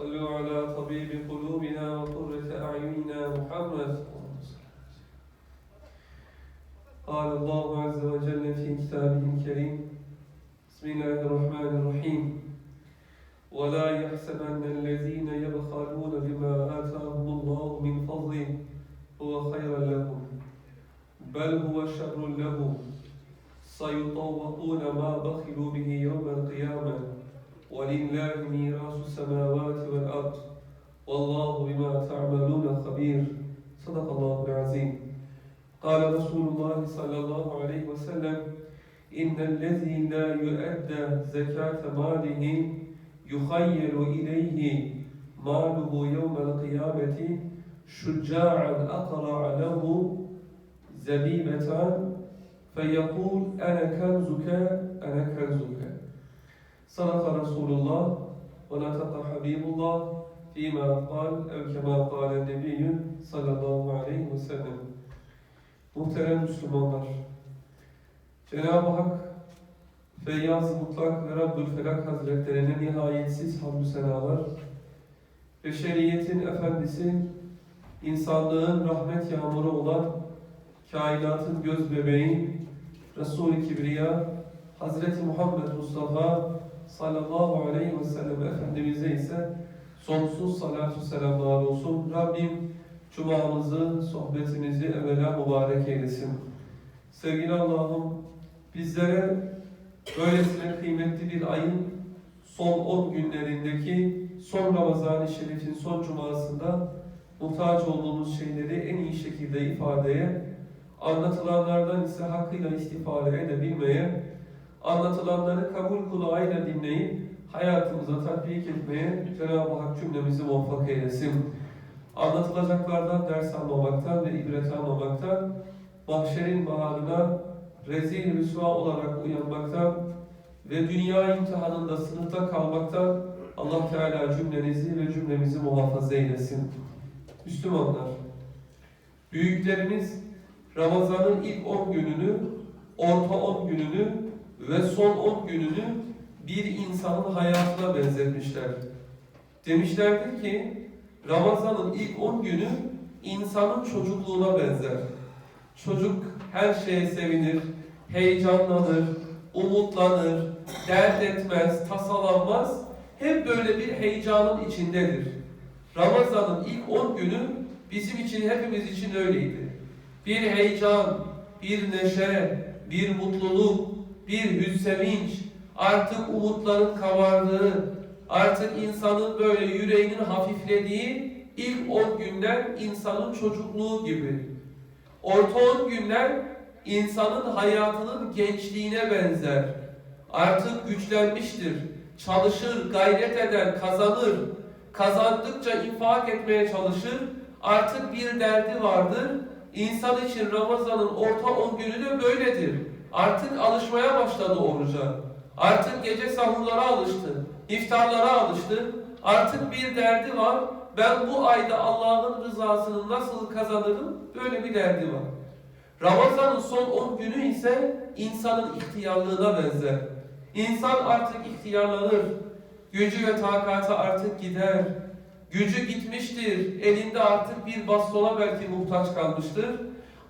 صلوا على طبيب قلوبنا وقرة أعيننا محمد. قال الله عز وجل في كتابه الكريم بسم الله الرحمن الرحيم. ولا يحسبن الذين يبخلون بما آتاهم الله من فضله هو خيرا لهم بل هو شر لهم. سيطوقون ما بخلوا به يوم القيامة. ولله ميراث السماوات والأرض والله بما تعملون خبير. صدق الله العظيم. قال رسول الله صلى الله عليه وسلم إن الذي لا يؤدى زكاة ماله يخيل إليه ماله يوم القيامة شجاعا أقرع له زبيبة فيقول أنا كنزك؟ أنا كنزك. Sadaka Resulullah ve nataka Habibullah fîmâ kal ev kemâ kâle nebiyyü sallallahu aleyhi ve sellem. Muhterem Müslümanlar, Cenab-ı Hak Feyyaz Mutlak ve Rabbül Felak Hazretlerine nihayetsiz hamdü senalar, Ve beşeriyetin efendisi, insanlığın rahmet yağmuru olan kainatın göz bebeği Resul-i Kibriya Hazreti Muhammed Mustafa sallallahu aleyhi ve sellem Efendimiz'e ise sonsuz salatu selamlar olsun. Rabbim Cuma'mızı, sohbetimizi evvela mübarek eylesin. Sevgili Allah'ım bizlere böylesine kıymetli bir ayın son 10 günlerindeki son Ramazan-ı Şerif'in son cumasında muhtaç olduğumuz şeyleri en iyi şekilde ifadeye, anlatılanlardan ise hakkıyla istifade edebilmeye, anlatılanları kabul kulağıyla dinleyip hayatımıza tatbik etmeye Cenab-ı Hak cümlemizi muvaffak eylesin. Anlatılacaklardan ders almamaktan ve ibret almamaktan, mahşerin baharına rezil rüsva olarak uyanmaktan ve dünya imtihanında sınıfta kalmaktan Allah Teala cümlenizi ve cümlemizi muhafaza eylesin. Müslümanlar, büyüklerimiz Ramazan'ın ilk 10 gününü, orta 10 gününü ve son 10 gününü bir insanın hayatına benzetmişler. Demişlerdir ki Ramazan'ın ilk 10 günü insanın çocukluğuna benzer. Çocuk her şeye sevinir, heyecanlanır, umutlanır, dert etmez, tasalanmaz. Hep böyle bir heyecanın içindedir. Ramazan'ın ilk 10 günü bizim için, hepimiz için öyleydi. Bir heyecan, bir neşe, bir mutluluk, bir hüzsevinç, artık umutların kabardığı, artık insanın böyle yüreğinin hafiflediği ilk 10 günler insanın çocukluğu gibi. Orta 10 günler insanın hayatının gençliğine benzer. Artık güçlenmiştir, çalışır, gayret eder, kazanır. Kazandıkça infak etmeye çalışır. Artık bir derdi vardır. İnsan için Ramazan'ın orta 10 günü de böyledir. Artık alışmaya başladı oruca. Artık gece sahurlara alıştı. iftarlara alıştı. Artık bir derdi var. Ben bu ayda Allah'ın rızasını nasıl kazanırım? Böyle bir derdi var. Ramazan'ın son 10 günü ise insanın ihtiyarlığına benzer. İnsan artık ihtiyarlanır. Gücü ve takatı artık gider. Gücü gitmiştir. Elinde artık bir bastona belki muhtaç kalmıştır.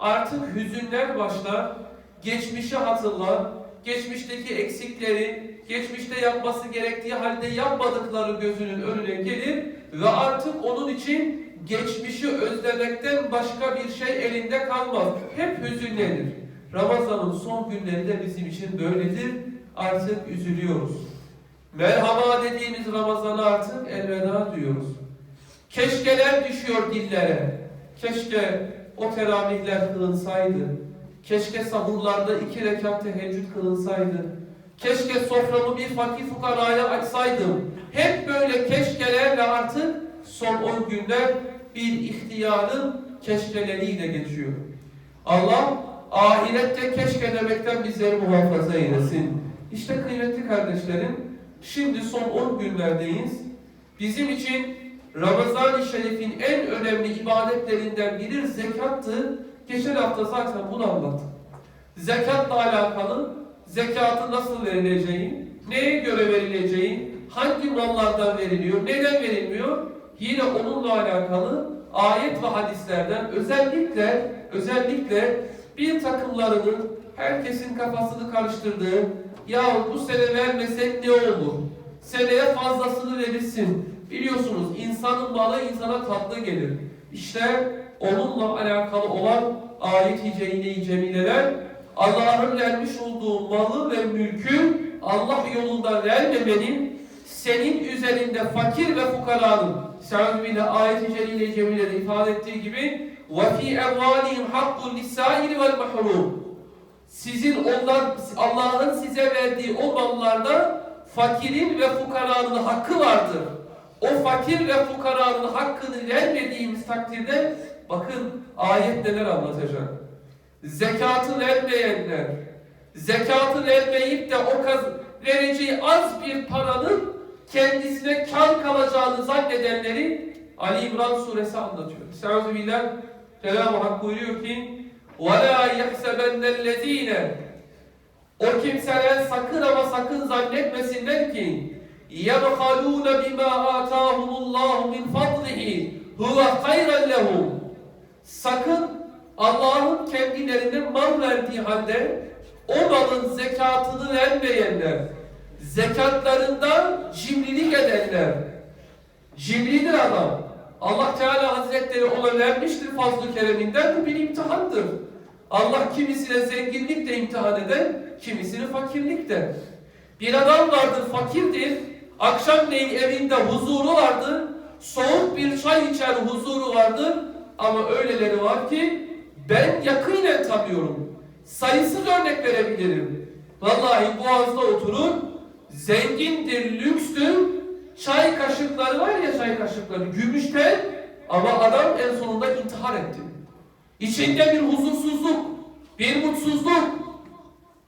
Artık hüzünler başlar. Geçmişi hatırlar. Geçmişteki eksikleri, geçmişte yapması gerektiği halde yapmadıkları gözünün önüne gelir ve artık onun için geçmişi özlemekten başka bir şey elinde kalmaz. Hep hüzünlenir. Ramazan'ın son günleri de bizim için böyledir. Artık üzülüyoruz. Merhaba dediğimiz Ramazan'a artık elveda diyoruz. Keşkeler düşüyor dillere. Keşke o teravihler kılınsaydı. Keşke sahurlarda iki rekat teheccüd kılınsaydı. Keşke soframı bir fakir fukaraya açsaydım. Hep böyle keşkelerle artık son 10 günler bir ihtiyarın keşkeleriyle geçiyor. Allah ahirette keşke demekten bizleri muhafaza eylesin. İşte kıymetli kardeşlerim, şimdi son 10 günlerdeyiz. Bizim için Ramazan-ı Şerif'in en önemli ibadetlerinden biri zekattı. Geçen hafta zaten bunu anlattık. Zekatla alakalı zekatı nasıl verileceği, neye göre verileceği, hangi mallardan veriliyor, neden verilmiyor, yine onunla alakalı ayet ve hadislerden özellikle özellikle bir takımlarının herkesin kafasını karıştırdığı ya bu sene vermesek ne olur? Seneye fazlasını verirsin. Biliyorsunuz insanın malı insana tatlı gelir. İşte onunla alakalı olan ayet-i celile-i cemileler Allah'ın vermiş olduğu malı ve mülkü Allah yolunda vermemenin senin üzerinde fakir ve fukaranın Sa'd ayet-i celile cemilede ifade ettiği gibi وَفِي اَمْوَالِهِمْ حَقُّ لِسَّائِلِ وَالْمَحْرُومِ Sizin onlar Allah'ın size verdiği o mallarda fakirin ve fukaranın hakkı vardır. O fakir ve fukaranın hakkını vermediğimiz takdirde bakın ayet neler anlatacak. Zekatı vermeyenler, zekatı vermeyip de o kaz vereceği az bir paranın kendisine kar kalacağını zannedenleri Ali İmran suresi anlatıyor. Estaizu billah Cenab-ı Hak buyuruyor ki وَلَا يَحْسَبَنَّ الَّذ۪ينَ O kimseler sakın ama sakın zannetmesinler ki يَبْخَلُونَ بِمَا آتَاهُمُ اللّٰهُ مِنْ فَضْلِهِ هُوَ خَيْرًا لَهُمْ Sakın Allah'ın kendilerine mal verdiği halde o malın zekatını vermeyenler, zekatlarından cimrilik edenler, cimridir adam. Allah Teala Hazretleri ona vermiştir fazl-ı kereminden bu bir imtihandır. Allah kimisine zenginlik de imtihan eder, kimisini fakirlik de. Bir adam vardır fakirdir, akşamleyin evinde huzuru vardır, soğuk bir çay içer huzuru vardır ama öyleleri var ki ben yakinen tanıyorum. Sayısız örnek verebilirim. Vallahi boğazda oturur, zengindir, lükstür, çay kaşıkları var ya çay kaşıkları, gümüşten ama adam en sonunda intihar etti. İçinde bir huzursuzluk, bir mutsuzluk,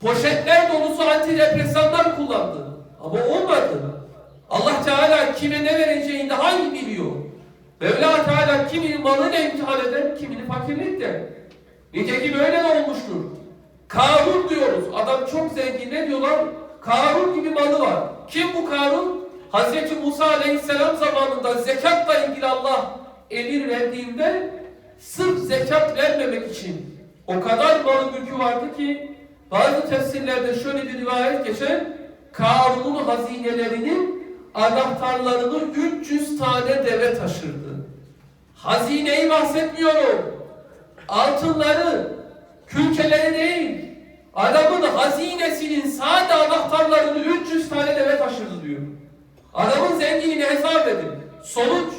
poşetler dolusu antidepresanlar kullandı. Ama olmadı. Allah Teala kime ne vereceğini iyi biliyor. Mevla Teala kiminin malıyla imtihan eder, kimini fakirlikle. Nitekim öyle de olmuştur. Karun diyoruz. Adam çok zengin. Ne diyorlar? Karun gibi malı var. Kim bu Karun? Hazreti Musa Aleyhisselam zamanında zekatla ilgili Allah emir verdiğinde sırf zekat vermemek için o kadar malı mülkü vardı ki bazı tefsirlerde şöyle bir rivayet geçer. Karun'un hazinelerinin anahtarlarını 300 tane deve taşırdı. Hazineyi bahsetmiyorum. Altınları, külçeleri değil. Adamın hazinesinin sade anahtarlarını 300 tane deve taşırdı diyor. Adamın zenginliğini hesap edin. Sonuç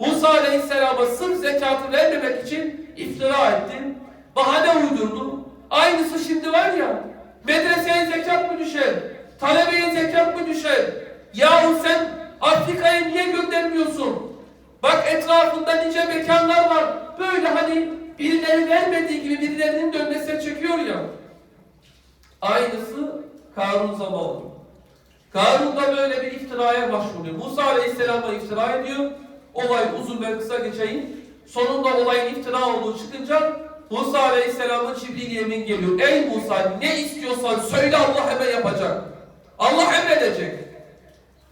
Musa Aleyhisselam'a sırf zekatı vermemek için iftira etti. Bahane uydurdu. Aynısı şimdi var ya. Medreseye zekat mı düşer? Talebeye zekat mı düşer? Yahu sen Afrika'ya niye göndermiyorsun? Bak etrafında nice mekanlar var. Böyle hani birileri vermediği gibi birilerinin dönmesine çekiyor ya. Aynısı Karun zamanı. Karun da böyle bir iftiraya başvuruyor. Musa Aleyhisselam'a iftira ediyor. Olay uzun ve kısa geçeyim. Sonunda olayın iftira olduğu çıkınca Musa Aleyhisselam'ın Cibril yemin geliyor. Ey Musa ne istiyorsan söyle Allah hemen yapacak. Allah emredecek.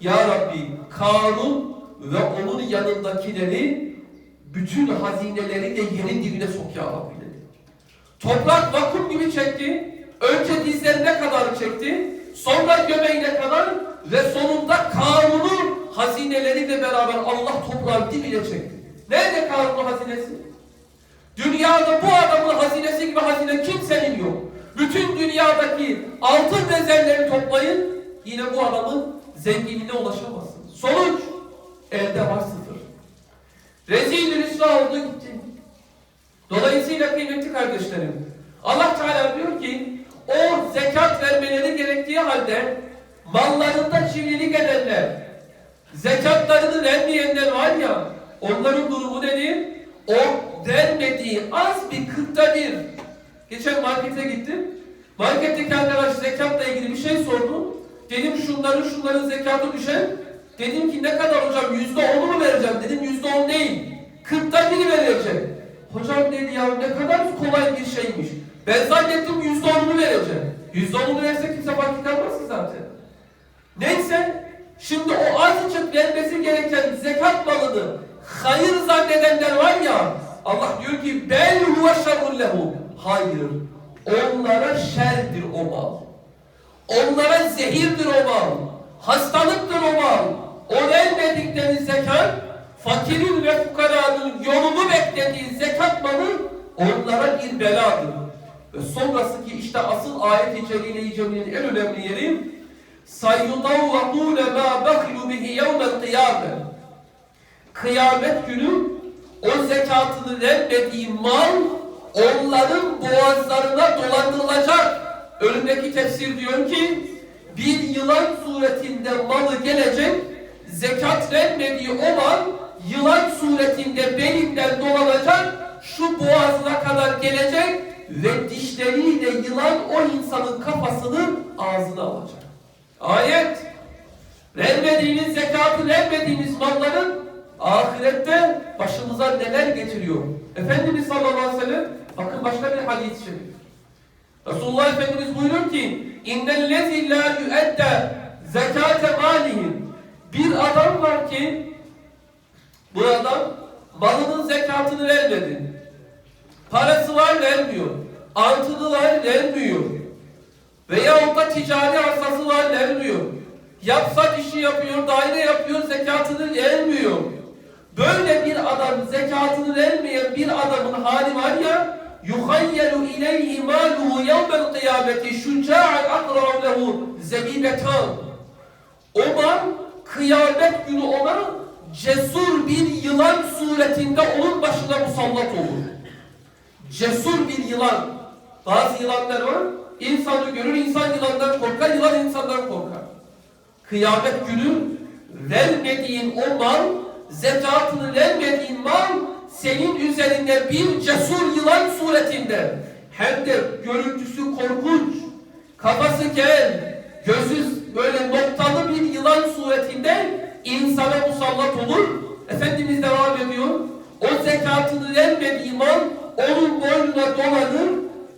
Ya Rabbi Karun ve onun yanındakileri bütün hazineleri de yerin dibine sok ya Rabbi dedi. Toprak vakum gibi çekti. Önce dizlerine kadar çekti. Sonra göbeğine kadar ve sonunda Karun'un hazineleriyle beraber Allah toprağın dibine çekti. Nerede Karun'un hazinesi? Dünyada bu adamın hazinesi gibi hazine kimsenin yok. Bütün dünyadaki altın rezervleri toplayın yine bu adamın zenginliğine ulaşamazsınız. Sonuç elde var sıfır. Rezil rüsva oldu gitti. Dolayısıyla kıymetli kardeşlerim Allah Teala diyor ki o zekat vermeleri gerektiği halde mallarında çivilik edenler, zekatlarını vermeyenler var ya Onların durumu nedir? O vermediği az bir kırkta bir. Geçen markete gittim. Marketteki arkadaş zekatla ilgili bir şey sordu. Dedim şunların şunların zekatı düşen. Dedim ki ne kadar hocam yüzde onu mu vereceğim? Dedim yüzde on değil. Kırkta biri verecek. Hocam dedi ya ne kadar kolay bir şeymiş. Ben zannettim yüzde onunu vereceğim. Yüzde onunu verse kimse fark kalmaz zaten. Neyse, şimdi o azıcık vermesi gereken zekat malını hayır zannedenler var ya, Allah diyor ki bel huve şerrun lehu. Hayır, onlara şerdir o mal. Onlara zehirdir o mal. Hastalıktır o mal o vermedikleri zekat fakirin ve fukaranın yolunu beklediği zekat malı onlara bir beladır. Ve sonrası ki işte asıl ayet içeriğiyle icabinin en önemli yeri sayyudavvakûne mâ bekhlu bihi yevmel kıyâme Kıyamet günü o zekatını vermediği mal onların boğazlarına dolandırılacak. Önündeki tefsir diyor ki bir yılan suretinde malı gelecek zekat vermediği o yılan suretinde belinden dolanacak, şu boğazına kadar gelecek ve dişleriyle yılan o insanın kafasını ağzına alacak. Ayet. Vermediğiniz zekatı vermediğiniz malların ahirette başımıza neler getiriyor? Efendimiz sallallahu aleyhi ve sellem bakın başka bir hadis-i şerif. Resulullah Efendimiz buyuruyor ki innellezi la yu'edde zekate malihim bir adam var ki bu adam malının zekatını vermedi. Parası var vermiyor. Altını var vermiyor. Veya da ticari arsası var vermiyor. Yapsa işi yapıyor, daire yapıyor, zekatını vermiyor. Böyle bir adam zekatını vermeyen bir adamın hali var ya yuhayyelu ileyhi maluhu yevmel kıyameti şuca'an akra'u lehu zebibetan O mal kıyamet günü ona cesur bir yılan suretinde onun başına musallat olur. Cesur bir yılan. Bazı yılanlar var. İnsanı görür, insan yılandan korkar, yılan insandan korkar. Kıyamet günü vermediğin o mal, zekatını vermediğin mal senin üzerinde bir cesur yılan suretinde hem de görüntüsü korkunç, kafası kel, gözü böyle noktalı bir yılan suretinde insana musallat olur. Efendimiz devam ediyor. O zekatını vermediği mal onun boynuna dolanır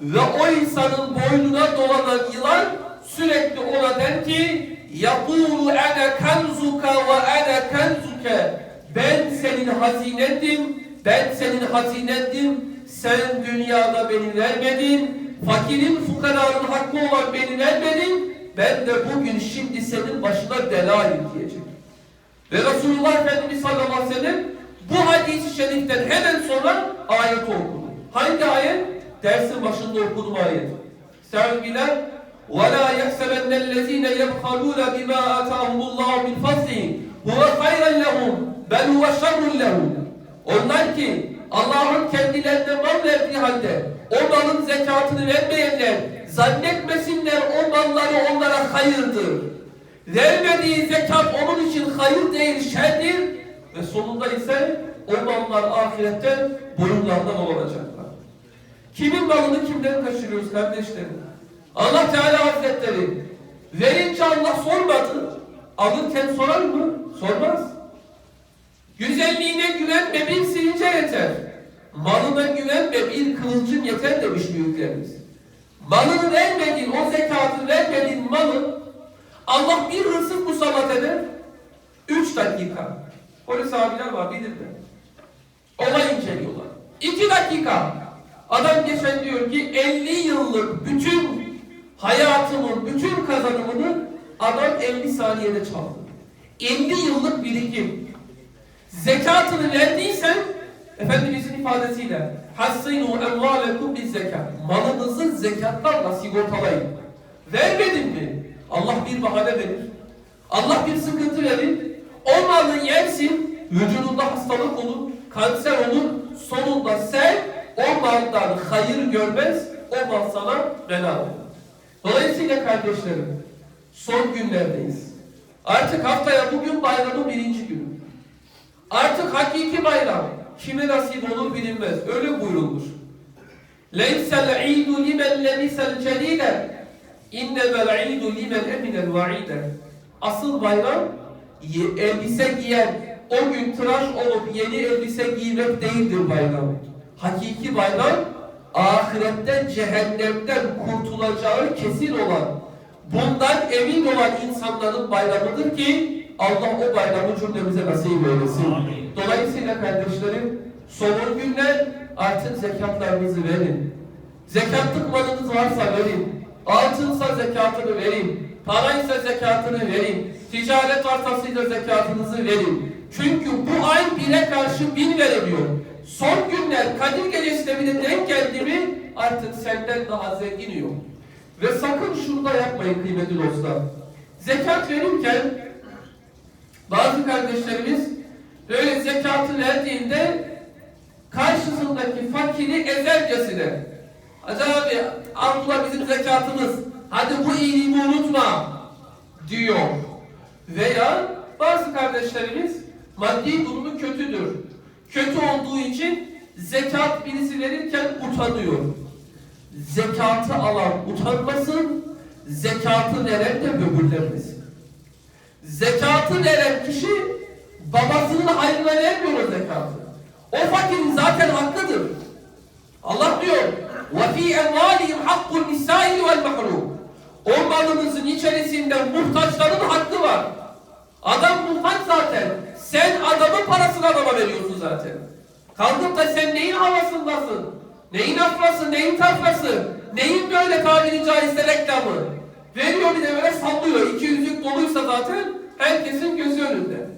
ve o insanın boynuna dolanan yılan sürekli ona der ki يَقُولُ اَنَا كَنْزُكَ وَاَنَا كَنْزُكَ Ben senin hazinendim, ben senin hazinendim, sen dünyada beni vermedin, fakirin fukaranın hakkı olan beni vermedin, ben de bugün şimdi senin başına belayım diyecek. Ve Resulullah Efendimiz sallallahu aleyhi ve sellem bu hadis-i şeriften hemen sonra ayet okudu. Hangi ayet? Dersin başında okudum ayet. Sen bilen وَلَا يَحْسَبَنَّ الَّذ۪ينَ يَبْخَلُونَ بِمَا آتَاهُمُ اللّٰهُ مِنْ فَضْلِهِ هُوَ خَيْرًا لَهُمْ بَلْ هُوَ شَرٌ لَهُمْ Onlar ki Allah'ın zekatını vermeyenler zannetmesinler o malları onlara hayırdır. Vermediği zekat onun için hayır değil şerdir ve sonunda ise o mallar ahirette boyunlarından olacaklar. Kimin malını kimden kaçırıyoruz kardeşlerim? Allah Teala Hazretleri verince Allah sormadı. Alırken sorar mı? Sormaz. Güzelliğine güvenme bir silince yeter. Malına güvenme bir kılıncın yeter demiş büyüklerimiz. Malını vermediğin, o zekatı vermediğin malı Allah bir hırsız musallat eder. Üç dakika. Polis abiler var bilirler. Olay inceliyorlar. İki dakika. Adam geçen diyor ki 50 yıllık bütün hayatımın bütün kazanımını adam 50 saniyede çaldı. 50 yıllık birikim. Zekatını verdiysen Efendimizin ifadesiyle hassinu emvalekum biz zekat. Malınızı zekatlarla sigortalayın. Vermedin mi? Allah bir bahane verir. Allah bir sıkıntı verir. O malı yersin, vücudunda hastalık olur, kanser olur. Sonunda sen o maldan hayır görmez, o mal sana bela. Dolayısıyla kardeşlerim, son günlerdeyiz. Artık haftaya bugün bayramın birinci günü. Artık hakiki bayram kime nasip olur bilinmez. Öyle buyurulmuş. Leysel idu limen lebisel cedide innemel idu limen eminel vaide. Asıl bayram elbise giyen, o gün tıraş olup yeni elbise giymek değildir bayram. Hakiki bayram ahiretten cehennemden kurtulacağı kesin olan, bundan emin olan insanların bayramıdır ki Allah o bayramı cümlemize nasip eylesin. Amin. Dolayısıyla kardeşlerim son günler artık zekatlarınızı verin. Zekatlık malınız varsa verin. Altınsa zekatını verin. Paraysa zekatını verin. Ticaret arsasıyla zekatınızı verin. Çünkü bu ay bire karşı bin veriliyor. Son günler Kadir Gecesi de bir de denk geldi mi artık senden daha zengin yok. Ve sakın şunu da yapmayın kıymetli dostlar. Zekat verirken bazı kardeşlerimiz böyle zekatı verdiğinde karşısındaki fakiri ezercesine Hacı abi Abdullah bizim zekatımız hadi bu iyiliğimi unutma diyor. Veya bazı kardeşlerimiz maddi durumu kötüdür. Kötü olduğu için zekat birisi verirken utanıyor. Zekatı alan utanmasın, zekatı veren de böbürlenmesin. Zekatı veren kişi babasının hayrına vermiyor o zekatı. O fakirin zaten hakkıdır. Allah diyor وَفِي اَمْوَالِهِمْ حَقُّ النِّسَائِلِ وَالْمَحْرُومِ O malınızın içerisinde muhtaçların hakkı var. Adam muhtaç zaten. Sen adamın parasını adama veriyorsun zaten. Kalkıp da sen neyin havasındasın? Neyin afrası, neyin tafrası? Neyin böyle tabiri caizse reklamı? Veriyor bir de böyle sallıyor. İki yüzük doluysa zaten herkesin gözü önünde.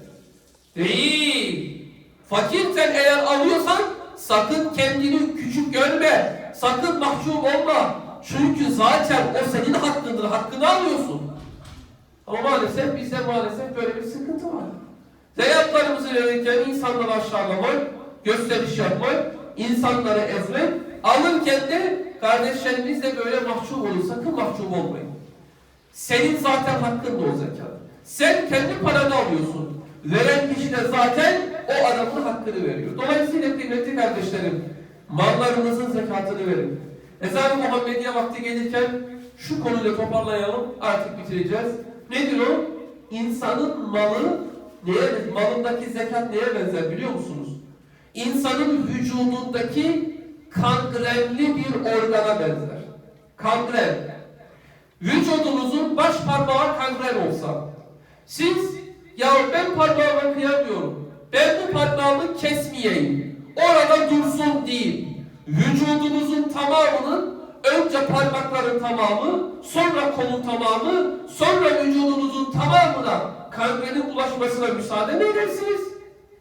Değil. Fakirsen eğer alıyorsan sakın kendini küçük görme. Sakın mahcup olma. Çünkü zaten o senin hakkındır. Hakkını alıyorsun. Ama maalesef bizde maalesef böyle bir sıkıntı var. Zekatlarımızı verirken insanları aşağılamak, gösteriş yapmak, insanları ezmek, alırken de kardeşlerimiz de böyle mahcup olur. Sakın mahcup olmayın. Senin zaten hakkın da o zekat. Sen kendi paranı alıyorsun. Veren kişi de zaten o adamın hakkını veriyor. Dolayısıyla kıymetli kardeşlerim, mallarınızın zekatını verin. Ezan-ı Muhammediye vakti gelirken şu konuyla toparlayalım, artık bitireceğiz. Nedir o? İnsanın malı, neye, malındaki zekat neye benzer biliyor musunuz? İnsanın vücudundaki kangrenli bir organa benzer. Kangren. Vücudunuzun baş parmağı kangren olsa, siz ya ben parmağıma kıyamıyorum, ben bu parmağımı kesmeyeyim, orada dursun değil. Vücudunuzun tamamının önce parmakların tamamı, sonra kolun tamamı, sonra vücudunuzun tamamına kangrenin ulaşmasına müsaade mi edersiniz?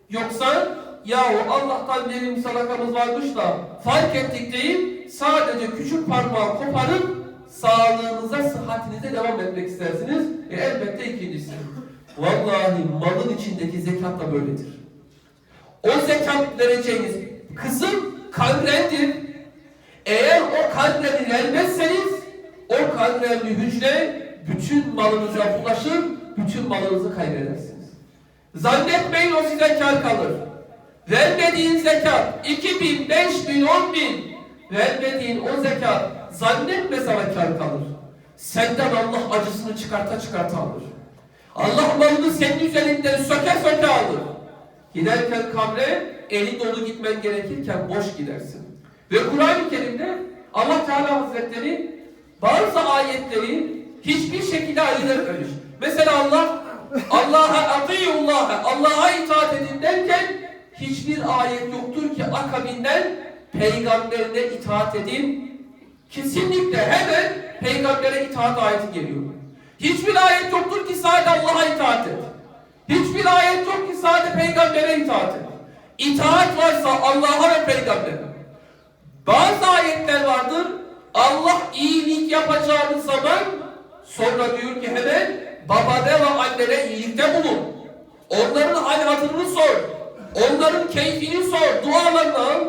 Yoksa yahu Allah'tan verim sadakamız varmış da fark ettik deyip sadece küçük parmağı koparıp sağlığınıza, sıhhatinize devam etmek istersiniz. E elbette ikincisi. Vallahi malın içindeki zekat da böyledir. O zekat vereceğiniz kısım kalplendir. Eğer o kalpleni vermezseniz o kalplenli hücre bütün malınıza bulaşır, bütün malınızı kaybedersiniz. Zannetmeyin o size kar kalır. Vermediğin zekat 2 bin, 5 bin, 10 bin vermediğin o zekat zannetme sana kar kalır. Senden Allah acısını çıkarta çıkarta alır. Allah malını senin üzerinden söke söke alır. Giderken kabre eli dolu gitmen gerekirken boş gidersin. Ve Kur'an-ı Kerim'de Allah Teala Hazretleri bazı ayetleri hiçbir şekilde ayırmamış. Mesela Allah Allah'a atiyullaha Allah'a itaat edin derken hiçbir ayet yoktur ki akabinden peygamberine itaat edin. Kesinlikle hemen peygambere itaat ayeti geliyor. Hiçbir ayet yoktur ki sadece Allah'a itaat et. Hiçbir ayet yok ki sadece peygambere itaat et. İtaat varsa Allah'a ve peygambere. Bazı ayetler vardır. Allah iyilik yapacağınız zaman sonra diyor ki hemen babana ve annene iyilikte bulun. Onların hal hatırını sor. Onların keyfini sor. Dualarını al.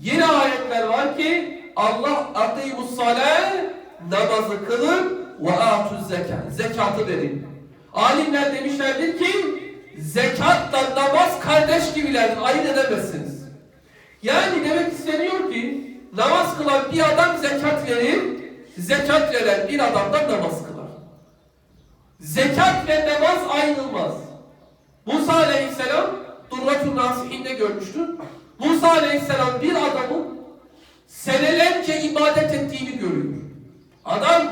Yine ayetler var ki Allah akimus salah namazı kılın ve atuz zekat. Zekatı verin. Alimler demişlerdir ki zekatla namaz kardeş gibilerdir. Ayırt edemezsiniz. Yani demek isteniyor ki namaz kılan bir adam zekat verir, zekat veren bir adamdan namaz kılar. Zekat ve namaz ayrılmaz. Musa Aleyhisselam Durratun Nasihin'de görmüştür. Musa Aleyhisselam bir adamın senelerce ibadet ettiğini görüyor. Adam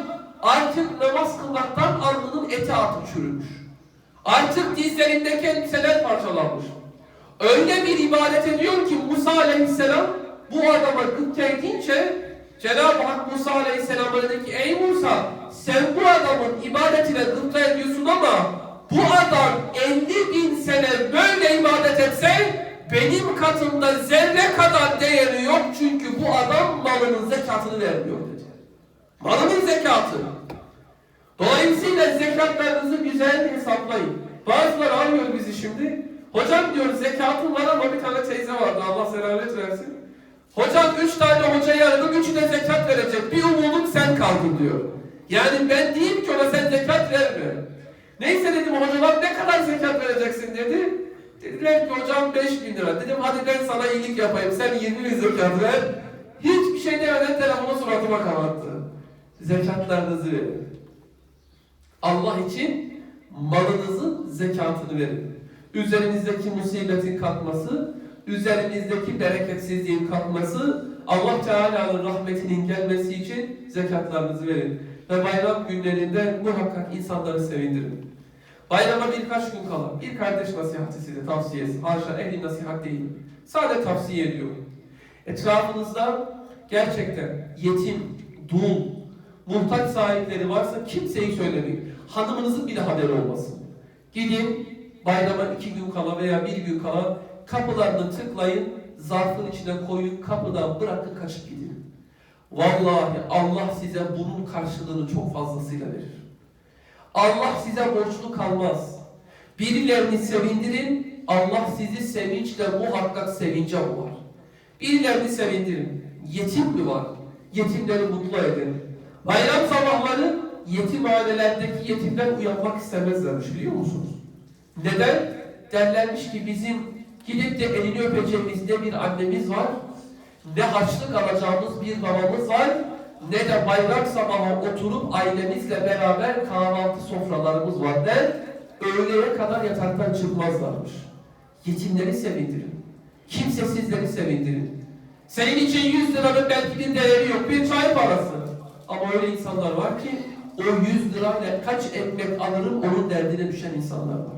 artık namaz kılmaktan alnının eti artık çürümüş. Artık dizlerindeki elbiseler parçalanmış. Öyle bir ibadet ediyor ki Musa Aleyhisselam bu adama gıpta edince Cenab-ı Hak Musa Aleyhisselam'a dedi ki Ey Musa sen bu adamın ibadetine gıpta ediyorsun ama bu adam 50 bin sene böyle ibadet etse benim katımda zerre kadar değeri yok çünkü bu adam malının zekatını vermiyor. Malının zekatı. Dolayısıyla zekatlarınızı güzel hesaplayın. Bazıları arıyor bizi şimdi. Hocam diyor zekatım var ama bir tane teyze vardı Allah selamet versin. Hocam üç tane hocayı aradım, üçü de zekat verecek. Bir umudum sen kaldın diyor. Yani ben diyeyim ki ona sen zekat verme. Neyse dedim hocalar ne kadar zekat vereceksin dedi. Dediler ki hocam 5 bin lira. Dedim hadi ben sana iyilik yapayım. Sen 20 bin zekat ver. Hiçbir şey demeden telefonu suratıma kapattı. Zekatlarınızı verin. Allah için malınızın zekatını verin. Üzerinizdeki musibetin kalkması, üzerinizdeki bereketsizliğin kalkması, Allah Teala'nın rahmetinin gelmesi için zekatlarınızı verin. Ve bayram günlerinde muhakkak insanları sevindirin. Bayrama birkaç gün kala bir kardeş nasihati size tavsiyesi. Haşa ehli nasihat değil. Sadece tavsiye ediyorum. Etrafınızda gerçekten yetim, dul, muhtaç sahipleri varsa kimseyi söylemeyin. Hanımınızın bile haberi olmasın. Gidin bayrama iki gün kala veya bir gün kala kapılarını tıklayın, zarfın içine koyun, kapıdan bırakın kaçıp gidin. Vallahi Allah size bunun karşılığını çok fazlasıyla verir. Allah size borçlu kalmaz. Birilerini sevindirin, Allah sizi sevinçle muhakkak sevince boğar. Birilerini sevindirin. Yetim mi var? Yetimleri mutlu edin. Bayram sabahları yetimhanelerdeki yetimler uyanmak istemezlermiş biliyor musunuz? Neden? Derlermiş ki bizim gidip de elini öpeceğimiz ne bir annemiz var, ne harçlık alacağımız bir babamız var, ne de bayram sabahı oturup ailemizle beraber kahvaltı sofralarımız var der, öğleye kadar yataktan çıkmazlarmış. Yetimleri sevindirin. Kimsesizleri sevindirin. Senin için 100 liranın belki bir değeri yok, bir çay parası. Ama öyle insanlar var ki o 100 lirayla kaç ekmek alırım onun derdine düşen insanlar var.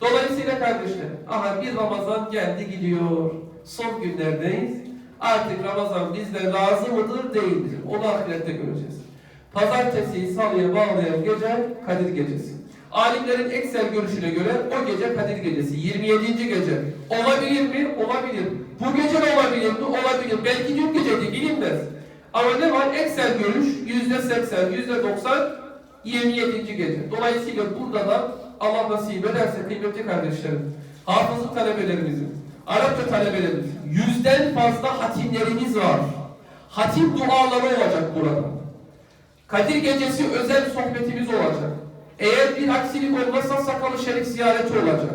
Dolayısıyla kardeşler, aha bir Ramazan geldi gidiyor. Son günlerdeyiz. Artık Ramazan bizden razı mıdır değil midir? Onu ahirette göreceğiz. Pazartesiyi salıya bağlayan gece Kadir Gecesi. Alimlerin eksel görüşüne göre o gece Kadir Gecesi. 27. gece. Olabilir mi? Olabilir. Bu gece de olabilir mi? Olabilir. Belki dün geceydi bilinmez. Ama ne var? Eksel görüş yüzde seksen, yüzde doksan 27. gece. Dolayısıyla burada da Allah nasip ederse kıymetli kardeşlerim, hafızlık talebelerimizin, Arapça talebelerimiz, yüzden fazla hatimlerimiz var. Hatim duaları olacak burada. Kadir gecesi özel sohbetimiz olacak. Eğer bir aksilik olmazsa sakalı şerif ziyareti olacak.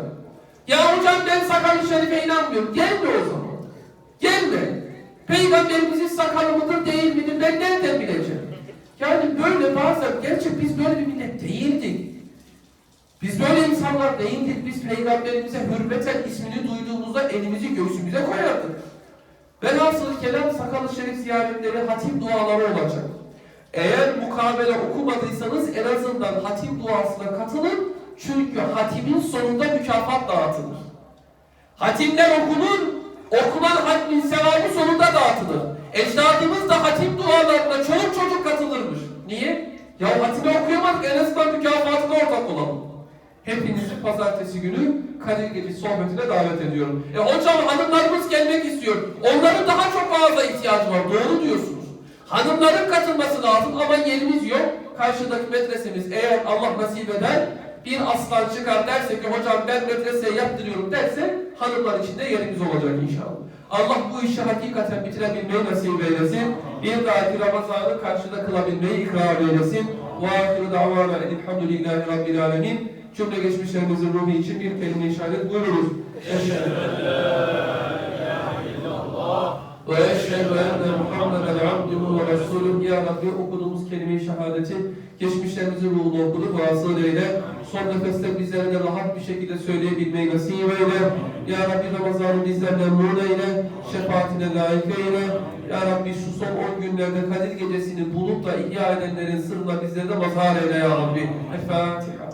Ya hocam ben sakalı şerife inanmıyorum. Gelme o zaman. Gelme. Peygamberimizin sakalı mıdır değil midir ben nereden bileceğim? Yani böyle bazen gerçek biz böyle bir millet değildik. Biz böyle insanlar değildik. Biz peygamberimize hürmeten ismini duyduğumuzda elimizi göğsümüze koyardık. Velhasıl kelam sakalı şerif ziyaretleri hatim duaları olacak. Eğer mukabele okumadıysanız en azından hatim duasına katılın. Çünkü hatimin sonunda mükafat dağıtılır. Hatimler okunur, okunan hatmin sevabı sonunda dağıtılır. Ecdadımız da hatim dualarına çoluk çocuk katılırmış. Niye? Ya hatimi okuyamadık en azından mükafatına ortak olalım. Hepinizi pazartesi günü Kadir Gecesi sohbetine davet ediyorum. E hocam hanımlarımız gelmek istiyor. Onların daha çok fazla ihtiyacı var. Doğru diyorsunuz. Hanımların katılması lazım ama yerimiz yok. Karşıdaki medresemiz eğer Allah nasip eder bir aslan çıkar derse ki hocam ben medreseye yaptırıyorum derse hanımlar için de yerimiz olacak inşallah. Allah bu işi hakikaten bitirebilmeyi nasip eylesin. Bir dahaki Ramazan'ı karşıda kılabilmeyi ikram eylesin. Ve ahiru davana elhamdülillahi rabbil alemin. Cümle geçmişlerimizin ruhu için bir kelime işaret buyururuz. Eşhedü ve eşhedü enne Muhammeden abduhu ve resulüh. Ya Rabbi okuduğumuz kelime-i şehadeti geçmişlerimizin ruhunu okuduk vasıl eyle. Son nefeste bizlere de rahat bir şekilde söyleyebilmeyi nasip eyle. Ya Rabbi Ramazan'ı bizden memnun eyle. Şefaatine layık eyle. Ya Rabbi şu son 10 günlerde Kadir gecesini bulup da ihya edenlerin sırrına bizleri de mazhar eyle Ya Rabbi. El.